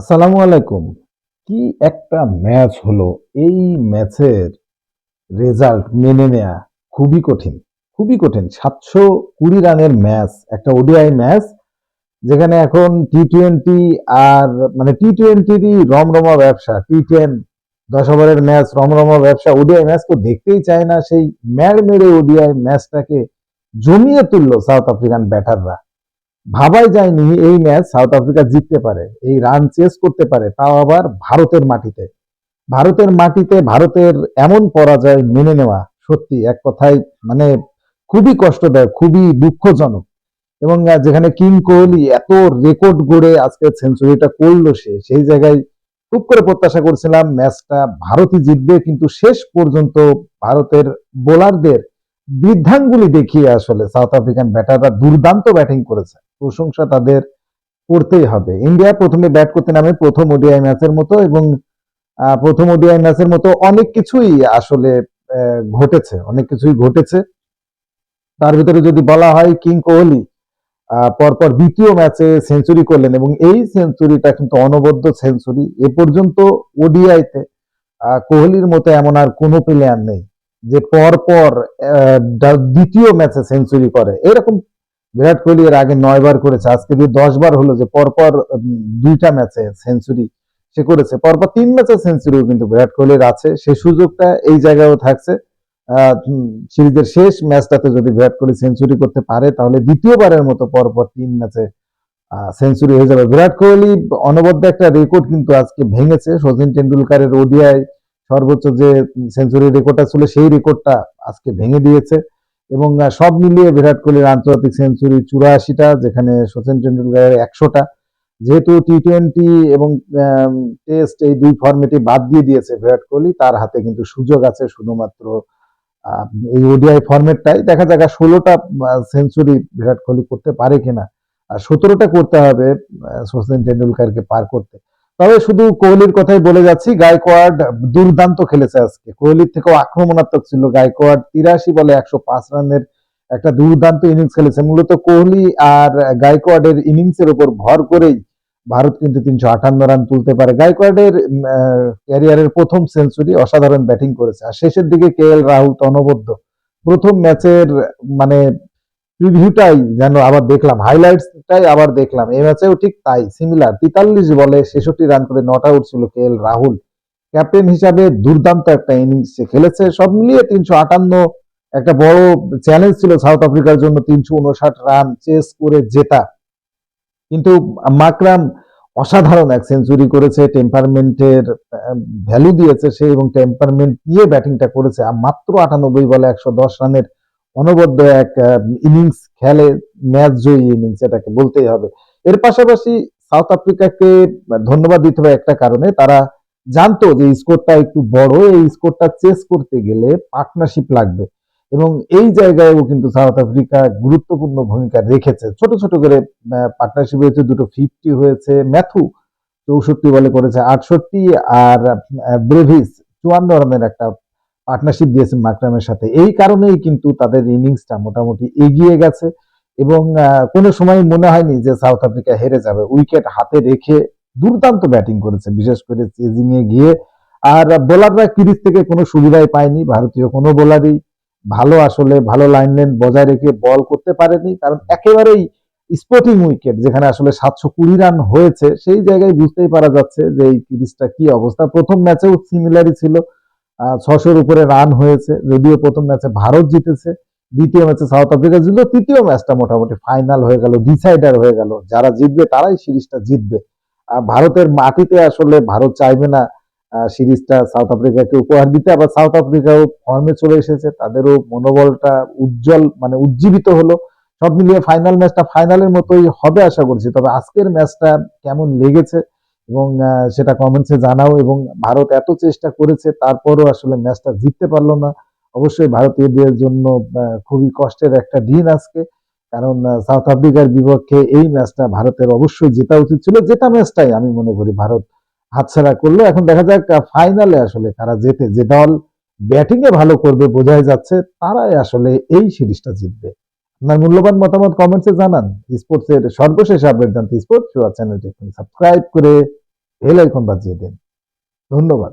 আসসালামু আলাইকুম। কি একটা ম্যাচ হলো। এই ম্যাচের রেজাল্ট মেনে নেয়া খুবই কঠিন খুবই কঠিন। সাতশো কুড়ি রানের ম্যাচ, একটা ওডিআই ম্যাচ, যেখানে এখন টি টোয়েন্টি আর মানে টি টোয়েন্টিরই রমরমা ব্যবসা। টি টেন দশ ওভারের ম্যাচ, রমরমা ব্যবসা, ওডিআই ম্যাচ তো দেখতেই চায় না। সেই ম্যাড় মেরে ওডিআই ম্যাচটাকে জমিয়ে তুললো সাউথ আফ্রিকান ব্যাটাররা। ভাবাই যায়নি এই ম্যাচ সাউথ আফ্রিকা জিততে পারে, এই রান চেস করতে পারে, তাও আবার ভারতের মাটিতে। ভারতের মাটিতে ভারতের এমন পরাজয় মেনে নেওয়া সত্যি এক কথায় মানে খুবই কষ্টদায়ক, খুবই দুঃখজনক। এবং যেখানে কিং কোহলি এত রেকর্ড গড়ে আজকে সেঞ্চুরিটা করল সে, সেই জায়গায় খুব করে প্রত্যাশা করছিলাম ম্যাচটা ভারতই জিতবে, কিন্তু শেষ পর্যন্ত ভারতের বোলারদের বৃদ্ধাঙ্গুলি দেখিয়ে আসলে সাউথ আফ্রিকান ব্যাটাররা দুর্দান্ত ব্যাটিং করেছে। প্রশংসা তাদের করতেই হবে। ইন্ডিয়া প্রথমে ব্যাট করতে নামে প্রথম ওডিআই ম্যাচের মতো এবং প্রথম ওডিআই ম্যাচের মতো অনেক কিছুই আসলে ঘটেছে, অনেক কিছুই ঘটেছে। তার ভিতরে যদি বলা হয় কিং কোহলি পরপর দ্বিতীয় ম্যাচে সেঞ্চুরি করলেন এবং এই সেঞ্চুরিটা কিন্তু অনবদ্য সেঞ্চুরি এ পর্যন্ত ওডিআইতে কোহলির মতো এমন আর কোনো প্লেয়ার নেই। যে পরপর আহ, দ্বিতীয় ম্যাচে সেঞ্চুরি করে। এরকম বিরাট কোহলি এর আগে নয় বার করেছে আজকে দিয়ে দশ বার হলো যে পরপর দুইটা ম্যাচে সেঞ্চুরি সে করেছে। পরপর তিন ম্যাচে সেঞ্চুরিও কিন্তু বিরাট কোহলির আছে। সেই সুযোগটা এই জায়গায়ও থাকছে। সিরিজের শেষ ম্যাচটাতে যদি বিরাট কোহলি সেঞ্চুরি করতে পারে তাহলে দ্বিতীয়বারের মতো পরপর তিন ম্যাচে সেঞ্চুরি হয়ে যাবে। বিরাট কোহলি অনবদ্য একটা রেকর্ড কিন্তু আজকে ভেঙেছে। সচিন টেন্ডুলকারের ওডিআই সর্বোচ্চ যে সেঞ্চুরি রেকর্ডটা ছিল, সেই রেকর্ডটা আজকে ভেঙে দিয়েছে। এবং সব মিলিয়ে বিরাট কোহলির আন্তর্জাতিক সেঞ্চুরি চুরাশিটা, যেখানে সচিন টেন্ডুলকারের একশোটা। যেহেতু টি টোয়েন্টি এবং টেস্ট এই দুই ফর্মেটে বাদ দিয়ে দিয়েছে বিরাট কোহলি, তার হাতে কিন্তু সুযোগ আছে শুধুমাত্র এই ওডিআই ফর্মেটটাই দেখা যাক ষোলোটা সেঞ্চুরি বিরাট কোহলি করতে পারে কিনা। আর সতেরোটা করতে হবে সচিন টেন্ডুলকারকে পার করতে। তবে শুধু কোহলির কথাই বলে যাচ্ছি, গায়কোয়াড দুর্দান্ত খেলেছে আজকে। কোহলির থেকেও আক্রমণাত্মক ছিল গায়কোয়াড তিরাশি বলে একশো পাঁচ রানের একটা দুর্দান্ত ইনিংস খেলেছে। মূলত কোহলি আর গায়কোয়াডের ইনিংসের উপর ভর করেই ভারত কিন্তু তিনশো আটান্ন রান তুলতে পারে। গায়কোয়াডের ক্যারিয়ারের প্রথম সেঞ্চুরি অসাধারণ ব্যাটিং করেছে। আর শেষের দিকে কে এল রাহুল তো অনবদ্য প্রথম ম্যাচের মানে প্রিভিউটাই যেন আবার দেখলাম হাইলাইটসটাই আবার দেখলাম। এই ম্যাচেও ঠিক তাই সিমিলার তেতাল্লিশ বলে ছেষট্টি রান করে নট আউট ছিল কে এল রাহুল। ক্যাপ্টেন হিসাবে দুর্দান্ত একটা ইনিংস খেলেছে। সব মিলিয়ে তিনশো আটান্ন একটা বড় চ্যালেঞ্জ ছিল সাউথ আফ্রিকার জন্য, তিনশো উনষাট রান চেস করে জেতা। কিন্তু মাকরাম অসাধারণ এক সেঞ্চুরি করেছে টেম্পারমেন্টের ভ্যালু দিয়েছে সে এবং টেম্পারমেন্ট নিয়ে ব্যাটিংটা করেছে। আর মাত্র আটানব্বই বলে একশো দশ রানের অনবদ্য এক ইনিংস খেলে, ম্যাচ জয়ী ইনিংস এটাকে বলতেই হবে। এর পাশাপাশি সাউথ আফ্রিকাকে ধন্যবাদ দিতে হবে একটা কারণে, তারা জানতো যে স্কোরটা একটু বড়, এই স্কোরটা চেস করতে গেলে পার্টনারশিপ লাগবে। এবং এই জায়গায়ও কিন্তু সাউথ আফ্রিকা গুরুত্বপূর্ণ ভূমিকা রেখেছে। ছোট ছোট করে পার্টনারশিপ হয়েছে, দুটো ফিফটি হয়েছে। ম্যাথু চৌষট্টি বলে করেছে আটষট্টি, আর ব্রেভিস চুয়ান্ন রানের একটা পার্টনারশিপ দিয়েছে মাকরামের সাথে। এই কারণেই কিন্তু তাদের ইনিংসটা মোটামুটি এগিয়ে গেছে এবং কোনো সময় মনে হয়নি যে সাউথ আফ্রিকা হেরে যাবে। উইকেট হাতে রেখে দুর্দান্ত ব্যাটিং করেছে, বিশেষ করে চেজিং এ গিয়ে। আর বোলাররা ক্রিজ থেকে কোনো সুবিধাই পায়নি, ভারতীয় কোনো বোলারই ভালো আসলে ভালো লাইন লেন বজায় রেখে বল করতে পারেনি, কারণ একেবারেই স্পোর্টিং উইকেট যেখানে আসলে সাতশো কুড়ি রান হয়েছে, সেই জায়গায় বুঝতেই পারা যাচ্ছে যে এই ক্রিজটা কি অবস্থা। প্রথম ম্যাচেও সিমিলারই ছিল। ছশোর উপরে রান হয়েছে। যদিও প্রথম ম্যাচে ভারত জিতেছে, দ্বিতীয় ম্যাচে সাউথ আফ্রিকা জিতলো, তৃতীয় ম্যাচটা মোটামুটি ফাইনাল হয়ে গেল ডিসাইডার হয়ে গেল। যারা জিতবে তারাই সিরিজটা জিতবে। ভারতের মাটিতে আসলে ভারত চাইবে না সিরিজটা সাউথ আফ্রিকাকে উপহার দিতে। আবার সাউথ আফ্রিকাও ফর্মে চলে এসেছে, তাদেরও মনোবলটা উজ্জ্বল মানে উজ্জীবিত হলো। সব মিলিয়ে ফাইনাল ম্যাচটা ফাইনালের মতোই হবে আশা করছি। তবে আজকের ম্যাচটা কেমন লেগেছে এবং সেটা কমেন্টসে জানাও এবং ভারত এত চেষ্টা করেছে, তারপরও আসলে ম্যাচটা জিততে পারল না। অবশ্যই ভারতীয়দের জন্য খুবই কষ্টের একটা দিন আজকে। কারণ সাউথ আফ্রিকার বিপক্ষে এই ম্যাচটা ভারতের অবশ্যই জেতা উচিত ছিল। জেতা ম্যাচটাই আমি মনে করি ভারত হাতছাড়া করল। এখন দেখা যাক ফাইনালে আসলে কারা জেতে, যে দল ব্যাটিং এ ভালো করবে বোঝাই যাচ্ছে, তারাই আসলে এই সিরিজটা জিতবে। আপনার মূল্যবান মতামত কমেন্টসে জানান। স্পোর্টস এর সর্বশেষ আপডেট জানতে স্পোর্টস চ্যানেলটি সাবস্ক্রাইব করে বেল বাজিয়ে দেন। ধন্যবাদ।